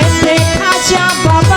Jesteś chociażby.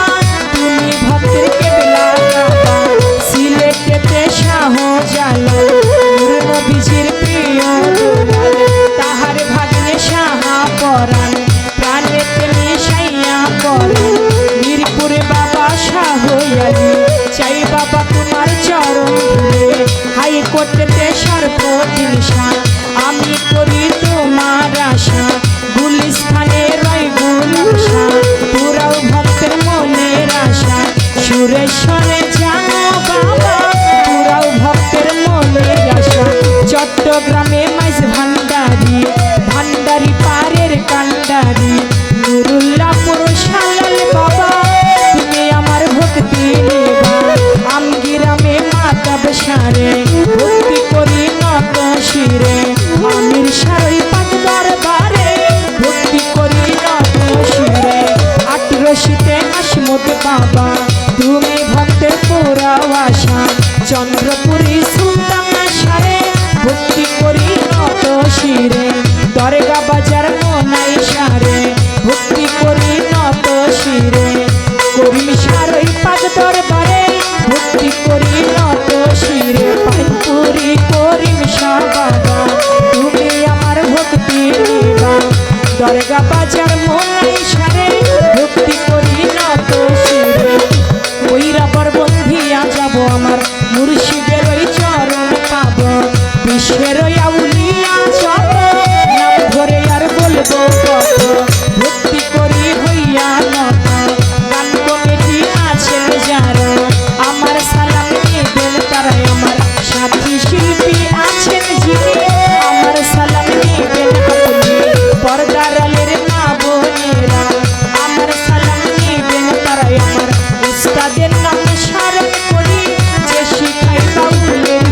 জর্গা বাজার মোলাই তাদের নাম স্মরণ করি যে শিখাই বাউলের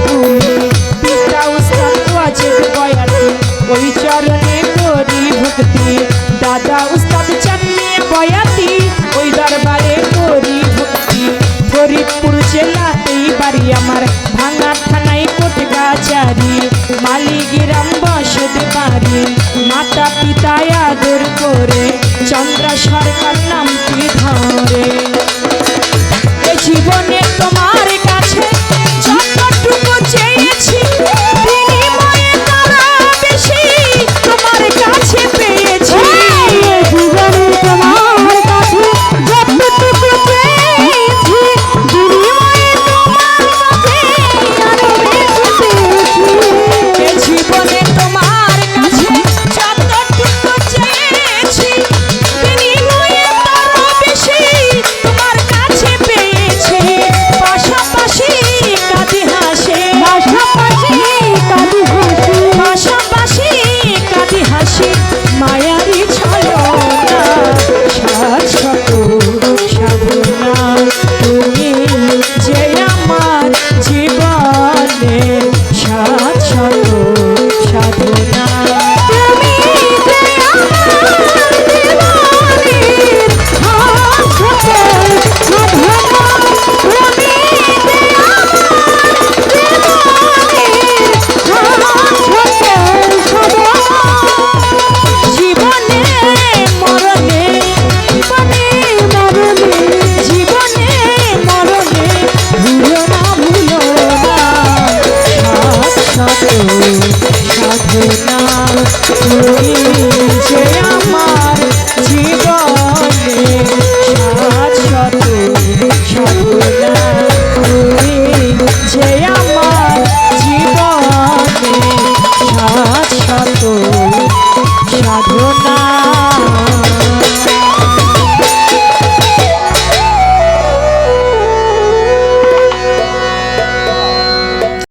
বয়াতি ওই চরণে দাদা উস্তাদ চান্নে বয়াতি, ওই দরবারে ভক্তি ফরিদপুর জেলাতেই বাড়ি আমার, ভাঙা থানায় কোটগাচারি মালিগ্রাম বসত বাড়ি, মাতা পিতা আদর করে। চন্দ্রা সরকার নামটি ধরে। জীবনে তোমার কাছে my তুই